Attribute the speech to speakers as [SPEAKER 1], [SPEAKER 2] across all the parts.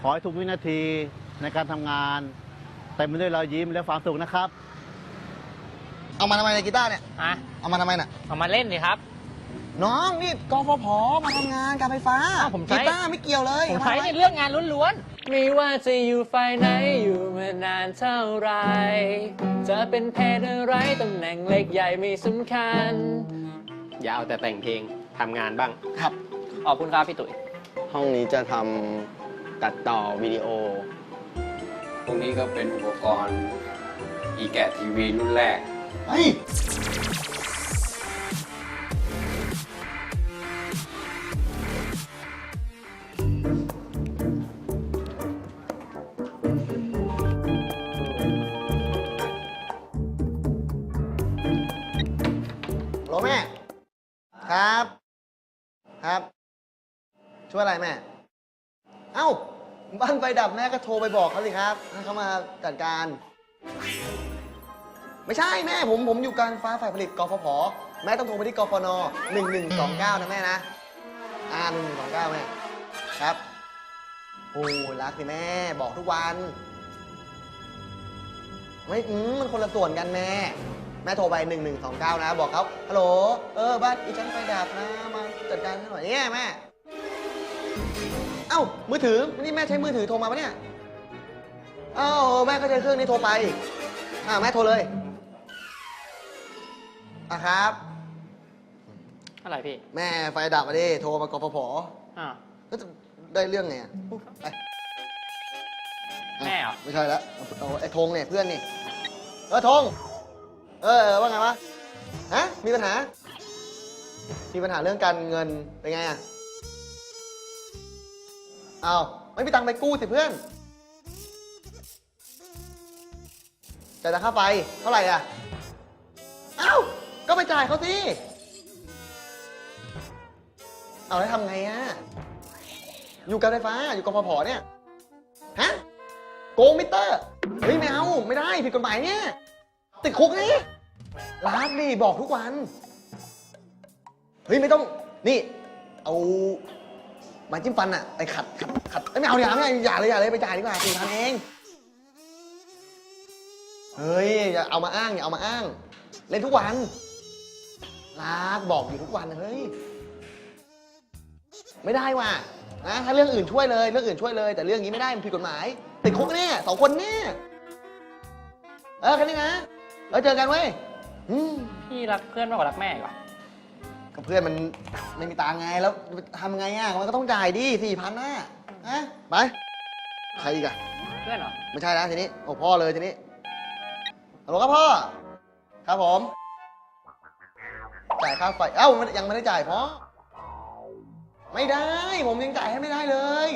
[SPEAKER 1] ขอให้ทุกวินาทีในการทำงานเต็มไปด้วยรอยยิ้มและความสุขนะครับ
[SPEAKER 2] เอามาทำไมในยกีตาร์เนี่ย
[SPEAKER 3] ฮะ
[SPEAKER 2] เอามาทำไมน่ะ
[SPEAKER 3] เอามาเล่นดิครับ
[SPEAKER 2] น้องนี่กฟผมาทำงานการไฟฟ้า
[SPEAKER 3] อ้าวผมใช้
[SPEAKER 2] กีตาร์ไม่เกี่ยวเลย
[SPEAKER 3] ผมใช้
[SPEAKER 2] เอาา
[SPEAKER 3] ใน
[SPEAKER 2] ทำไเรื่
[SPEAKER 3] องงานล้วนๆไม่ว่าจะอยู่ฝ่ายไหนอยู่มานานเท่าไหรจะเป็นเพศอะไรตำแหน่งเล็กใหญ่ไม่สำคัญ
[SPEAKER 4] อย่าเอาแต่แต่งเพลงทำงานบ้าง
[SPEAKER 2] ครับ
[SPEAKER 3] ขอบคุณครับพี่ตุ๋ย
[SPEAKER 4] ห้องนี้จะทำ ตัดต่อวิดีโอ
[SPEAKER 5] พวกนี้ก็เป็นอุปกรณ์อีแกะทีวีรุ่นแรก
[SPEAKER 2] เฮ้ย โหลแม่ ครับ ครับ ช่วยอะไรแม่ เอ้า บ้านไฟดับแม่ก็โทรไปบอกเขาสิครับให้เขามาจัดการ ไม่ใช่แม่ผมผมอยู่การฟ้าฝ่ายผลิตกฟผ แม่ต้องโทรไปที่กฟน1129 นะแม่นะ อ่า1129 แม่ ครับ โอ้รักสิแม่บอกทุกวัน ไม่อืมมันคนละส่วนกันแม่ แม่โทรไป 1129 นะ บอกเขาฮัลโหล เออ บ้านอีฉันไฟดับนะ มาจัดการให้หน่อยเนี่ยแม่ามือถือนี่แม่ใช้มือถือโทรมาปะเนี่ยเอ้าแม่ก็ใช้เครื่องนี้โทรไปอ่าแม่โทรเลยอะครับ
[SPEAKER 3] อะไรพี่
[SPEAKER 2] แม่ไฟดับมาดิโทรมากฟผ
[SPEAKER 3] อ่าว
[SPEAKER 2] แล้วจะได้เรื่องไงอะไป
[SPEAKER 3] แม่เหรอ
[SPEAKER 2] ไม่ใช่แล้วเอาเอาไอ้ธงเนี่ยเพื่อนนี่เออธงเออเออว่าไงวะฮะมีปัญหา มีปัญหาเรื่องการเงินเป็นไงอะเอาไม่มีตังค์ไปกู้สิเพื่อนจ่ายแต่ค่าไฟเท่าไหร่อะเอ้าก็ไปจ่ายเขาสิ เอาแล้วทำไงอะ อยู่การไฟฟ้าอยู่กฟผเนี่ย ฮะ โกงมิเตอร์ เฮ้ยไม่เอาไม่ได้ผิดกฎหมายเนี่ย ติดคุกนี่ล้างดิบอกทุกวัน เฮ้ยไม่ต้อง นี่ เอา ไม้จิ้มฟันอะไปขัดขัดขัดเอ้ยไม่เอาอย่าไม่เอาอย่าเลยอย่าเลยไปจ่ายดีกว่าสี่พันเองเฮ้ยอย่าเอามาอ้างอย่าเอามาอ้าง เล่นทุกวันลากบอกอยู่ทุกวันเฮ้ยไม่ได้ว่ะนะถ้าเรื่องอื่นช่วยเลยเรื่องอื่นช่วยเลย แต่เรื่องนี้ไม่ได้มันผิดกฎหมายติดคุกแน่สองคนแน่เออแค่นี้นะแล้วเจอกันเว้ยอืม
[SPEAKER 3] พี่รักเพื่อนมากกว่ารักแม่อีกเหรอ
[SPEAKER 2] กับ เพื่อนมันไม่มีตังค์ไงแล้วทำไงอะมันก็ต้องจ่ายดิสี่พันน่ะฮะไปใครอีกอะ
[SPEAKER 3] เพื่อนเหรอ
[SPEAKER 2] ไม่ใช่แล้วทีนี้โอ้พ่อเลยทีนี้ฮัลโหลครับพ่อ ครับผม จ่ายค่าไฟ เอ้ามันยังไม่ได้จ่ายพ่อ ไม่ได้ ผมยังจ่ายให้ไม่ได้เลย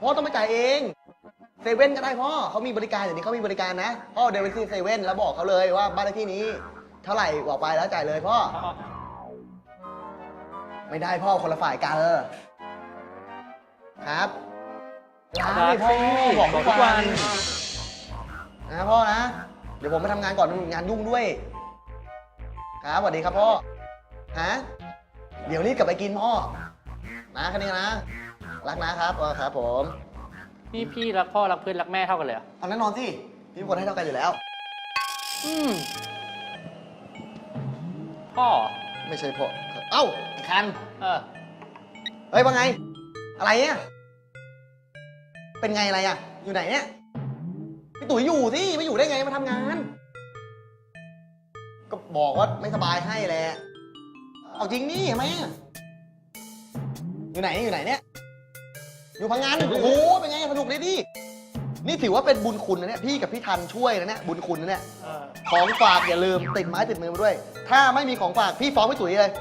[SPEAKER 2] พ่อต้องไปจ่ายเองเซเว่นก็ได้พ่อเขามีบริการเดี๋ยวนี้เขามีบริการนะพ่อเดินไปที่เซเว่นแล้วบอกเขาเลยว่าบ้านเลขที่นี้ เท่าไหร่บอกไปแล้วจ่ายเลยพ่อ ไม่ได้พ่อคนละฝ่ายกันครับร้านนี่พ่อบอกทุกวันนะพ่อนะ เดี๋ยวผมไปทำงานก่อนงานยุ่งด้วย ครับสวัสดีครับพ่อฮะเดี๋ยวรีบกลับไปกินพ่อ นะแค่นี้นะ รักนะครับเออครับผม
[SPEAKER 3] พี่พี่รักพ่อรักเพื่อนรักแม่เท่ากันเลยเหรอ
[SPEAKER 2] เอาแน่นอนสิพี่เป็นคนให้เท่ากันอยู่แล้ว
[SPEAKER 3] อืมพ่อ
[SPEAKER 2] ไม่ใช่พ่อ เอ้าไอ้คัน
[SPEAKER 3] เออ
[SPEAKER 2] เฮ้ยว่าไง อะไรเนี่ยเป็นไงอะไรอะ อยู่ไหนเนี่ยพี่ตุ๋ยอยู่สิไม่อยู่ได้ไงมาทำงาน ก็บอกว่าไม่สบายให้แหละเอาจริงนี่ทำไมอะอยู่ไหนอยู่ไหนเนี่ย อยู่พังงานโอ้โหเป็นไงสนุกเลยดินี่ถือว่าเป็นบุญคุณนะเนี่ยพี่กับพี่ทันช่วยนะเนี่ยบุญคุณนะเนี่ย
[SPEAKER 3] เออ
[SPEAKER 2] ของฝากอย่าลืมติดไม้ติดมือมาด้วย ถ้าไม่มีของฝากพี่ฟ้องพี่ตุ๋ยเลย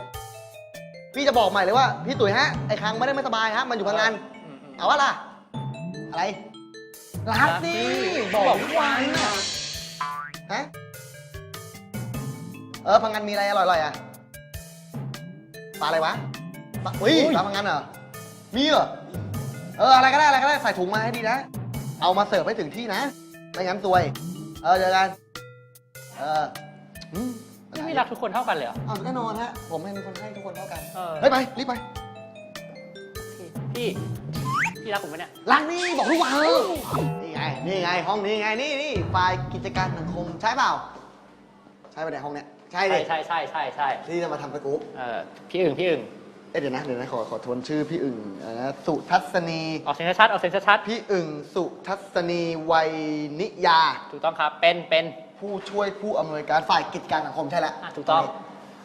[SPEAKER 2] พี่จะบอกใหม่เลยว่า พี่ตุ๋ยฮะ ไอ้คังไม่ได้ไม่สบายฮะ มันอยู่พังงาน
[SPEAKER 3] อืมอืม
[SPEAKER 2] เอาว่าล่ะ อะไร รักสิบอกทุกวันน่ะฮะ เออพังงานมีอะไรอร่อยๆอะ ปลาอะไรวะปลาอุ้ย ปลาพังงานเหรอ มีเหรอ เออ อะไรก็ได้ อะไรก็ได้ ใส่ถุงมาให้ดีนะ เอามาเสิร์ฟให้ถึงที่นะ ไม่งั้นซวย เออ เจอกัน เอออืม
[SPEAKER 3] พี่ไม่รักทุกคนเท่ากันเลยเหรอ
[SPEAKER 2] เอาแน่นอนฮะ ผมให้ทุกคนให้ทุกคนเท่ากัน
[SPEAKER 3] เออ
[SPEAKER 2] เฮ้ยไป รีบไป
[SPEAKER 3] พี่ พี่พี่รักผมไหมเนี่ย
[SPEAKER 2] รักนี่บอกทุกวันนี่ไง นี่ไง ห้องนี้ไง นี่นี่ฝ่ายกิจการสังคมใช่เปล่า ใช่ปะเนี่ยห้องเนี้ย ใช่
[SPEAKER 3] ใช่
[SPEAKER 2] ดิ
[SPEAKER 3] ใช่ใช่ใช่ใช่
[SPEAKER 2] ที่จะมาทำสกู๊ป
[SPEAKER 3] เออพี่อึ่งพี่อึ่ง
[SPEAKER 2] เอ๊ะเดี๋ยวนะ เดี๋ยวนะ ขอขอทวนชื่อพี่อึ่งอะไรนะ สุทัศนี
[SPEAKER 3] ออกเสียงชัดๆออกเสียงชัด
[SPEAKER 2] พี่อึ่งสุทัศนีวัยนิยา
[SPEAKER 3] ๆถูกต้องครับ เป็นเป็น
[SPEAKER 2] ผู้ช่วยผู้อำนวยการฝ่ายกิจการสังคมใช่แล้ว
[SPEAKER 3] อะถูกต้อง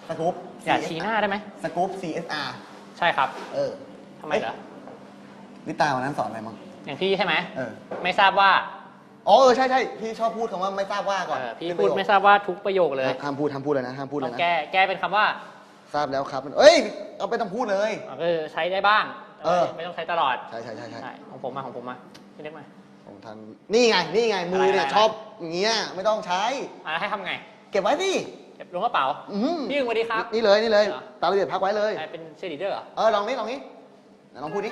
[SPEAKER 2] สกู๊ป
[SPEAKER 3] อย่าชี้หน้าได้ไหม
[SPEAKER 2] สกู๊ป CSR
[SPEAKER 3] ใช่ครับ
[SPEAKER 2] เออ
[SPEAKER 3] ทำไมเหรอ
[SPEAKER 2] ลิตาวันนั้นสอนอะไรมั้ง
[SPEAKER 3] อย่างพี่ใช่ไหม
[SPEAKER 2] เออ
[SPEAKER 3] ไม่ทราบว่า
[SPEAKER 2] อ๋อเออใช่ใช่พี่ชอบพูดคำว่าไม่ทราบว่าก่อน
[SPEAKER 3] เออพี่
[SPEAKER 2] ขึ้น
[SPEAKER 3] พูด
[SPEAKER 2] ประโยค
[SPEAKER 3] ไม่ทราบว่าทุกประโยคเลย
[SPEAKER 2] ห้ามพูดห้ามพูดเลยนะห้ามพูดเล
[SPEAKER 3] ต้อยง
[SPEAKER 2] นะ
[SPEAKER 3] แก้แก้เป็นคำว่า
[SPEAKER 2] ทราบแล้วครับเอ้ยเอาไปต้องพูดเลย
[SPEAKER 3] เออใช้ได้บ้าง
[SPEAKER 2] เออ
[SPEAKER 3] ไม่ต้องใช้ตลอด
[SPEAKER 2] ใช่ใช่ใช่ใช่
[SPEAKER 3] ใช่ของผมมาของผมมาพี่เล็กมา
[SPEAKER 2] ผมทันนี่ไง นี่ไง มือเนี่ย
[SPEAKER 3] อะไร
[SPEAKER 2] ชอบอย่างเงี้ยไม่ต้องใช้
[SPEAKER 3] อะแล้วให้ทำไง
[SPEAKER 2] เก็บไว้สิ
[SPEAKER 3] เก็บลงกระเป๋า
[SPEAKER 2] อื้อหือ
[SPEAKER 3] พี่อึ่งสวัสดีครับ
[SPEAKER 2] นี่เลยนี่เลย
[SPEAKER 3] เหรอ
[SPEAKER 2] ตามระเบียบพักไว้เลย
[SPEAKER 3] ใครเป็นเชยร์ลีดเดอร์เหรอ
[SPEAKER 2] เออลองนี้ลองนี้ไหนลองพูดดิ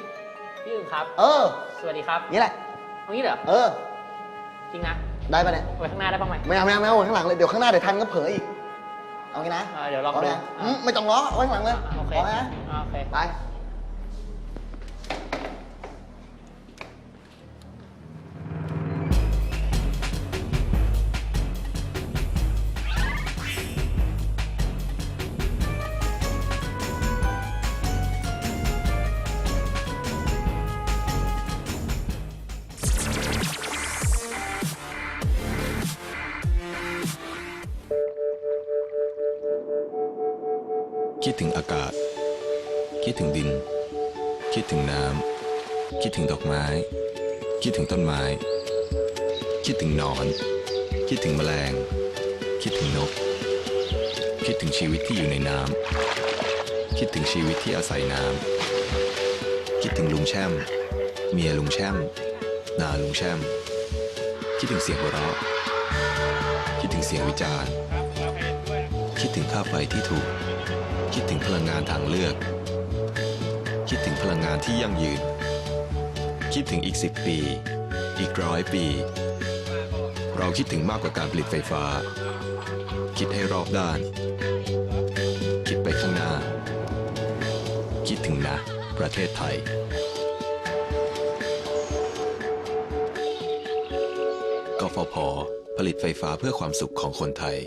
[SPEAKER 3] พี่อึ่งครับ
[SPEAKER 2] เออ
[SPEAKER 3] สวัสดีครับ
[SPEAKER 2] นี่แหละ
[SPEAKER 3] ตรงนี้เหรอ
[SPEAKER 2] เออ
[SPEAKER 3] จริงนะ
[SPEAKER 2] ได้ปะเนี่ย
[SPEAKER 3] ไว้ข้างหน้าได้บ้างไหม
[SPEAKER 2] ไม่เอาไม่เอาไม่เอาข้างหลังเลยเดี๋ยวข้างหน้าเดี๋ยวทันก็เผลออีกเอางี้นะ
[SPEAKER 3] เออเดี๋ยวลอง
[SPEAKER 2] พร้ม
[SPEAKER 3] ดู
[SPEAKER 2] นะอืมไม่ต้องล้อเอาไว้ข้างหลังเลย
[SPEAKER 3] อะโอเค
[SPEAKER 2] พร้อมนะ
[SPEAKER 3] อะโอเค
[SPEAKER 2] ไป
[SPEAKER 6] คิดถึงอากาศ คิดถึงดิน คิดถึงน้ำ คิดถึงดอกไม้ คิดถึงต้นไม้ คิดถึงนอน คิดถึงแมลง คิดถึงนก คิดถึงชีวิตที่อยู่ในน้ำ คิดถึงชีวิตที่อาศัยน้ำ คิดถึงลุงแช่ม เมียลุงแช่ม นาลุงแช่ม คิดถึงเสียงหัวเราะ คิดถึงเสียงวิจารณ์ คิดถึงค่าไฟที่ถูก คิดถึงพลังงานทางเลือก คิดถึงพลังงานที่ยั่งยืน คิดถึงอีก 10 ปี อีกร้อยปี เราคิดถึงมากกว่าการผลิตไฟฟ้า คิดให้รอบด้าน คิดไปข้างหน้า คิดถึงนะ ประเทศไทยกฟผผลิตไฟฟ้าเพื่อความสุขของคนไทย